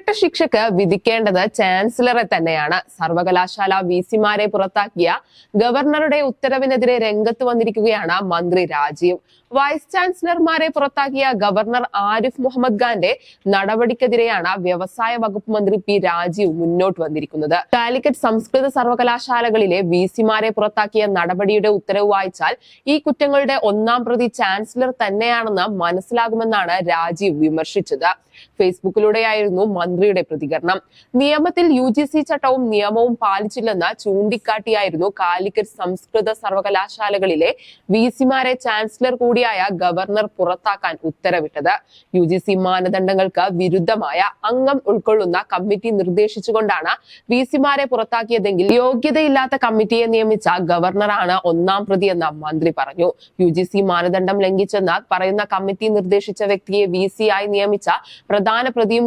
ഇരട്ട ശിക്ഷക്ക് വിധിക്കേണ്ടത് ചാൻസലറെ തന്നെയാണ്. സർവകലാശാല വി സിമാരെ പുറത്താക്കിയ ഗവർണറുടെ ഉത്തരവിനെതിരെ രംഗത്ത് വന്നിരിക്കുകയാണ് മന്ത്രി രാജീവ്. വൈസ് ചാൻസലർമാരെ പുറത്താക്കിയ ഗവർണർ ആരിഫ് മുഹമ്മദ് ഖാന്റെ നടപടിക്കെതിരെയാണ് വ്യവസായ വകുപ്പ് മന്ത്രി പി രാജീവ് മുന്നോട്ട് വന്നിരിക്കുന്നത്. കാലിക്കറ്റ് സംസ്കൃത സർവകലാശാലകളിലെ വി സിമാരെ പുറത്താക്കിയ നടപടിയുടെ ഉത്തരവ് വായിച്ചാൽ ഈ കുറ്റങ്ങളുടെ ഒന്നാം പ്രതി ചാൻസലർ തന്നെയാണെന്ന് മനസ്സിലാകുമെന്നാണ് രാജീവ് വിമർശിച്ചത്. ഫേസ്ബുക്കിലൂടെയായിരുന്നു മന്ത്രിയുടെ പ്രതികരണം. നിയമത്തിൽ യു ജി സി ചട്ടവും നിയമവും പാലിച്ചില്ലെന്ന് ചൂണ്ടിക്കാട്ടിയായിരുന്നു കാലിക്കറ്റ് സംസ്കൃത സർവകലാശാലകളിലെ വി സിമാരെ ചാൻസലർ കൂടിയായ ഗവർണർ പുറത്താക്കാൻ ഉത്തരവിട്ടത്. യു ജി സി മാനദണ്ഡങ്ങൾക്ക് വിരുദ്ധമായ അംഗം ഉൾക്കൊള്ളുന്ന കമ്മിറ്റി നിർദ്ദേശിച്ചുകൊണ്ടാണ് വി സിമാരെ പുറത്താക്കിയതെങ്കിൽ യോഗ്യതയില്ലാത്ത കമ്മിറ്റിയെ നിയമിച്ച ഗവർണറാണ് ഒന്നാം പ്രതി പ്രതിയെന്ന് മന്ത്രി പറഞ്ഞു. യു ജി സി മാനദണ്ഡം ലംഘിച്ചെന്ന് പറയുന്ന കമ്മിറ്റി നിർദ്ദേശിച്ച വ്യക്തിയെ വി സി ആയി നിയമിച്ച പ്രധാന പ്രതിയും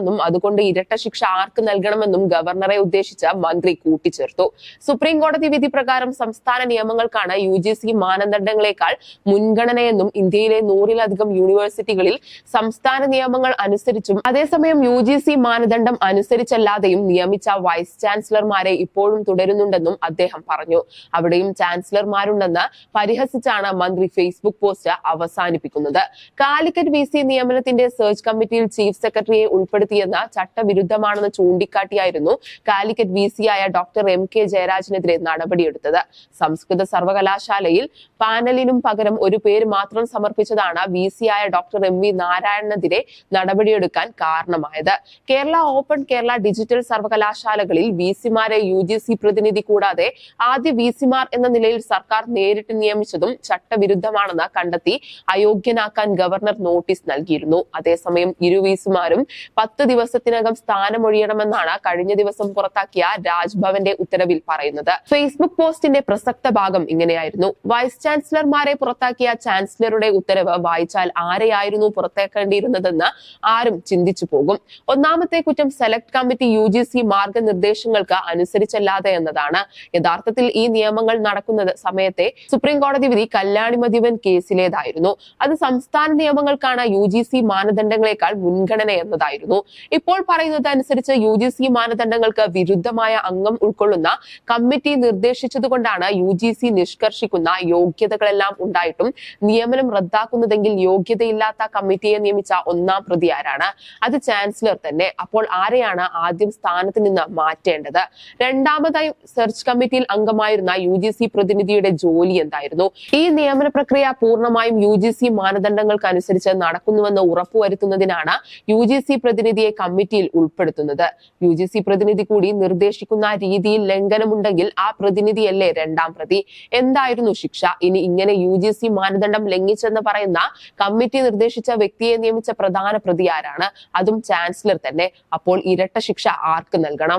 ഗവർണറാണെന്നും അതുകൊണ്ട് ഇരട്ട ശിക്ഷ ആർക്ക് നൽകണമെന്നും ഗവർണറെ ഉദ്ദേശിച്ച മന്ത്രി കൂട്ടിച്ചേർത്തു. സുപ്രീം കോടതി വിധി പ്രകാരം സംസ്ഥാന നിയമങ്ങൾക്കാണ് യു ജി സി മാനദണ്ഡങ്ങളെക്കാൾ മുൻഗണനയെന്നും ഇന്ത്യയിലെ നൂറിലധികം യൂണിവേഴ്സിറ്റികളിൽ സംസ്ഥാന നിയമങ്ങൾ അനുസരിച്ചും അതേസമയം യു ജി സി മാനദണ്ഡം അനുസരിച്ചല്ലാതെയും നിയമിച്ച വൈസ് ചാൻസലർമാരെ ഇപ്പോഴും തുടരുന്നുണ്ടെന്നും അദ്ദേഹം പറഞ്ഞു. അവിടെയും ചാൻസലർമാരുണ്ടെന്ന് പരിഹസിച്ചാണ് മന്ത്രി ഫേസ്ബുക്ക് പോസ്റ്റ് അവസാനിപ്പിക്കുന്നത്. കാലിക്കറ്റ് വി സി നിയമനത്തിന്റെ സെർച്ച് കമ്മിറ്റിയിൽ ചീഫ് സെക്രട്ടറിയെ ഉൾപ്പെടുത്തിയെന്ന് ചട്ടവിരുദ്ധമാണെന്ന് ചൂണ്ടിക്കാട്ടിയായിരുന്നു കാലിക്കറ്റ് വി സി ആയ ഡോക്ടർ എം കെ ജയരാജനെതിരെ നടപടിയെടുത്തത്. സംസ്കൃത സർവകലാശാലയിൽ പാനലിനും പകരം ഒരു പേര് മാത്രം സമർപ്പിച്ചതാണ് വി സി ആയ ഡോക്ടർ എം വി നാരായണനെതിരെ നടപടിയെടുക്കാൻ കാരണമായത്. കേരള ഓപ്പൺ കേരള ഡിജിറ്റൽ സർവകലാശാലകളിൽ വി സിമാരെ യു ജി സി പ്രതിനിധി കൂടാതെ ആദ്യ വി സിമാർ എന്ന നിലയിൽ സർക്കാർ നേരിട്ട് നിയമിച്ചതും ചട്ടവിരുദ്ധമാണെന്ന് കണ്ടെത്തി അയോഗ്യനാക്കാൻ ഗവർണർ നോട്ടീസ് നൽകിയിരുന്നു. അതേസമയം ഇരു വി സിമാരും പത്ത് ദിവസത്തിനകം സ്ഥാനമൊഴിയണമെന്നാണ് കഴിഞ്ഞ ദിവസം പുറത്താക്കിയ രാജ്ഭവന്റെ ഉത്തരവിൽ പറയുന്നത്. ഫേസ്ബുക്ക് പോസ്റ്റിന്റെ പ്രസക്ത ഭാഗം ഇങ്ങനെയായിരുന്നു. വൈസ് ചാൻസലർമാരെ പുറത്താക്കിയ ചാൻസലറുടെ ഉത്തരവ് വായിച്ചാൽ ആരെയായിരുന്നു പുറത്തേക്കേണ്ടിയിരുന്നതെന്ന് ആരും ചിന്തിച്ചു പോകും. ഒന്നാമത്തെ കുറ്റം select committee U G C മാർഗനിർദ്ദേശങ്ങൾക്ക് അനുസരിച്ചല്ലാതെ എന്നതാണ്. യഥാർത്ഥത്തിൽ ഈ നിയമങ്ങൾ നടക്കുന്നത് സമയത്തെ സുപ്രീം കോടതി വിധി കല്യാണി മധിവൻ കേസിലേതായിരുന്നു. അത് സംസ്ഥാന നിയമങ്ങൾക്കാണ് യു ജി സി മാനദണ്ഡങ്ങളെക്കാൾ മുൻഗണന എന്നതായിരുന്നു ഇപ്പോൾ പറയുന്നത് അനുസരിച്ച് യു ജി സി മാനദണ്ഡങ്ങൾക്ക് വിരുദ്ധമായ അംഗം ഉൾക്കൊള്ളുന്ന കമ്മിറ്റി നിർദ്ദേശിച്ചതുകൊണ്ടാണ് യു ജി സി നിഷ്കർഷിക്കുന്ന യോഗ്യതകളെല്ലാം ഉണ്ടായിട്ടും നിയമനം റദ്ദാക്കുന്നതെങ്കിൽ യോഗ്യതയില്ലാത്ത കമ്മിറ്റിയെ നിയമിച്ച ഒന്നാം പ്രതി ആരാണ്? അത് ചാൻസലർ തന്നെ. അപ്പോൾ ആരെയാണ് ആദ്യം സ്ഥാനത്ത് നിന്ന് മാറ്റേണ്ടത്? രണ്ടാമതായി സെർച്ച് കമ്മിറ്റിയിൽ അംഗമായിരുന്ന യു ജി സി പ്രതിനിധിയുടെ ജോലി എന്തായിരുന്നു? ഈ നിയമന പ്രക്രിയ പൂർണമായും യു ജി സി മാനദണ്ഡങ്ങൾക്കനുസരിച്ച് നടക്കുന്നുവെന്ന് ഉറപ്പുവരുത്തുന്നതിനാണ് യു ജി സി പ്രതിനിധിയെ കമ്മിറ്റിയിൽ ഉൾപ്പെടുത്തുന്നത്. യു ജി സി പ്രതിനിധി കൂടി നിർദ്ദേശിക്കുന്ന രീതിയിൽ ലംഘനമുണ്ടെങ്കിൽ ആ പ്രതിനിധിയല്ലേ രണ്ടാം പ്രതി. എന്തായിരുന്നു ശിക്ഷ? ഇനി ഇങ്ങനെ യു ജി സി മാനദണ്ഡം ലംഘിച്ചെന്ന് പറയുന്ന കമ്മിറ്റി നിർദ്ദേശിച്ച വ്യക്തിയെ നിയമിച്ച പ്രധാന പ്രതി ആരാണ്? അതും ചാൻസലർ തന്നെ. അപ്പോൾ ഇരട്ട ശിക്ഷ ആർക്ക് നൽകണം?